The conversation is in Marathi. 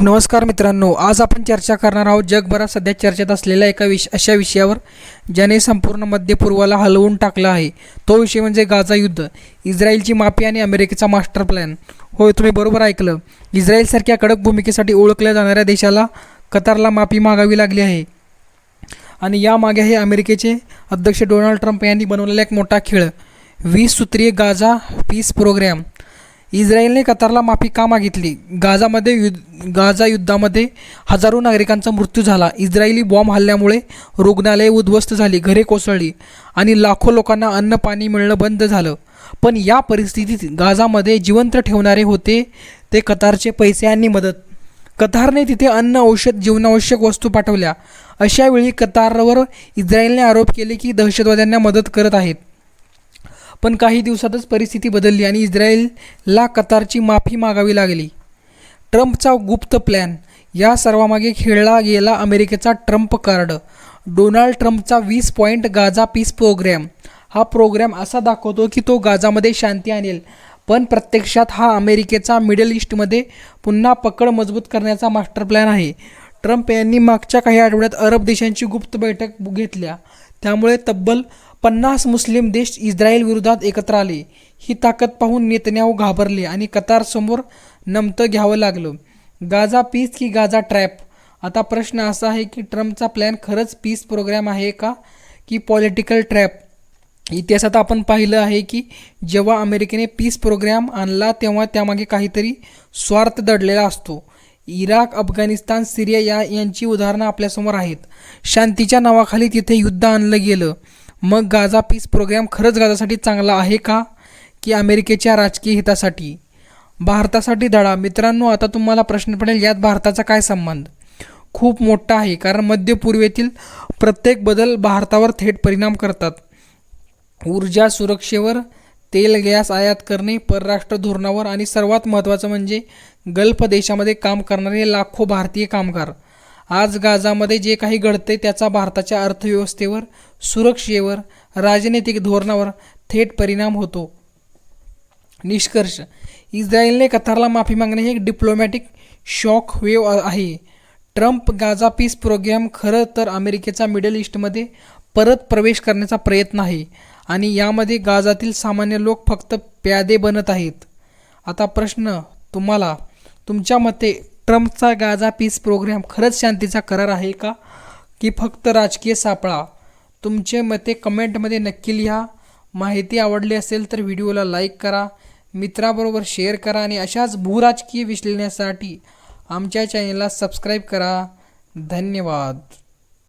नमस्कार मित्रांनो आज आपण चर्चा करणार आहोत जगभरात सध्या चर्चेत असलेल्या एका विष अशा विषयावर ज्याने संपूर्ण मध्य पूर्वाला हलवून टाकलं आहे. तो विषय म्हणजे गाझा युद्ध. इस्रायलची माफी आणि अमेरिकेचा मास्टर प्लॅन. होय तुम्ही बरोबर ऐकलं. इस्रायलसारख्या कडक भूमिकेसाठी ओळखल्या जाणाऱ्या देशाला कतारला माफी मागावी लागली आहे. आणि यामागे हे अमेरिकेचे अध्यक्ष डोनाल्ड ट्रम्प यांनी बनवलेला एक मोठा खेळ. वीस सूत्रीय गाझा पीस प्रोग्रॅम. इस्रायलने कतारला माफी का मागितली? गाझामध्ये युद्ध गाझा युद्धामध्ये हजारो नागरिकांचा मृत्यू झाला. इस्रायली बॉम्ब हल्ल्यामुळे रुग्णालये उद्ध्वस्त झाली घरे कोसळली आणि लाखो लोकांना अन्न पाणी मिळणं बंद झालं. पण या परिस्थितीत गाझामध्ये जिवंत ठेवणारे होते ते कतारचे पैसे आणि मदत. कतारने तिथे अन्न औषध जीवनावश्यक वस्तू पाठवल्या. अशावेळी कतारवर इस्रायलने आरोप केले की दहशतवाद्यांना मदत करत आहेत. पण काही दिवसातच परिस्थिती बदलली आणि इस्रायलला कतारची माफी मागावी लागली. ट्रम्पचा गुप्त प्लॅन. या सर्वामागे खेळला गेला अमेरिकेचा ट्रम्प कार्ड. डोनाल्ड ट्रम्पचा वीस पॉईंट गाझा पीस प्रोग्रॅम. हा प्रोग्रॅम असा दाखवतो की तो गाझामध्ये शांती आणेल पण प्रत्यक्षात हा अमेरिकेचा मिडल ईस्टमध्ये पुन्हा पकड मजबूत करण्याचा मास्टर प्लॅन आहे. ट्रम्प यांनी मागच्या काही आठवड्यात अरब देशांची गुप्त बैठक घेतल्या. त्यामुळे तब्बल पन्नास मुस्लिम देश इस्रायल विरोधात एकत्र आले. ही ताकद पाहून नेतन्याहू घाबरले आणि कतारसमोर नमतं घ्यावं लागलं. गाझा पीस की गाझा ट्रॅप आता प्रश्न असा आहे की ट्रम्पचा प्लॅन खरंच पीस प्रोग्रॅम आहे का की पॉलिटिकल ट्रॅप इतिहासात आपण पाहिलं आहे की जेव्हा अमेरिकेने पीस प्रोग्रॅम आणला तेव्हा त्यामागे काहीतरी स्वार्थ दडलेला असतो. इराक अफगाणिस्तान सिरिया या यांची उदाहरणं आपल्यासमोर आहेत. शांतीच्या नावाखाली तिथे युद्ध आणलं गेलं. मग गाझा पीस प्रोग्रॅम खरंच गाझासाठी चांगला आहे का? की अमेरिकेच्या राजकीय हितासाठी? भारतासाठी धडा. मित्रांनो आता तुम्हाला प्रश्न पडेल यात भारताचा काय संबंध? खूप मोठा आहे कारण मध्य पूर्वेतील प्रत्येक बदल भारतावर थेट परिणाम करतात. ऊर्जा सुरक्षेवर तेल गॅस आयात करणे परराष्ट्र धोरणावर आणि सर्वात महत्त्वाचं म्हणजे गल्फ देशामध्ये काम करणारे लाखो भारतीय कामगार. आज गाजामध्ये जे काही घडते त्याचा भारताच्या अर्थव्यवस्थेवर सुरक्षेवर राजनैतिक धोरणावर थेट परिणाम होतो. निष्कर्ष इस्रायलने कतारला माफी मागणे हे एक डिप्लोमॅटिक शॉक वेव आहे. ट्रम्प गाझा पीस प्रोग्रॅम खरं तर अमेरिकेचा मिडल ईस्टमध्ये परत प्रवेश करण्याचा प्रयत्न आहे. आणि यामध्ये गाजातील सामान्य लोक फक्त प्यादे बनत आहेत. आता प्रश्न तुम्हाला तुमच्या मते ट्रम्पचा गाजा पीस प्रोग्रॅम खरंच शांतीचा करार आहे का? की फक्त राजकीय सापळा? तुमचे मते कमेंटमध्ये नक्की लिहा. माहिती आवडली असेल तर व्हिडिओला लाईक करा मित्राबरोबर शेअर करा आणि अशाच भूराजकीय विश्लेषणासाठी आमच्या चॅनलला सबस्क्राईब करा. धन्यवाद.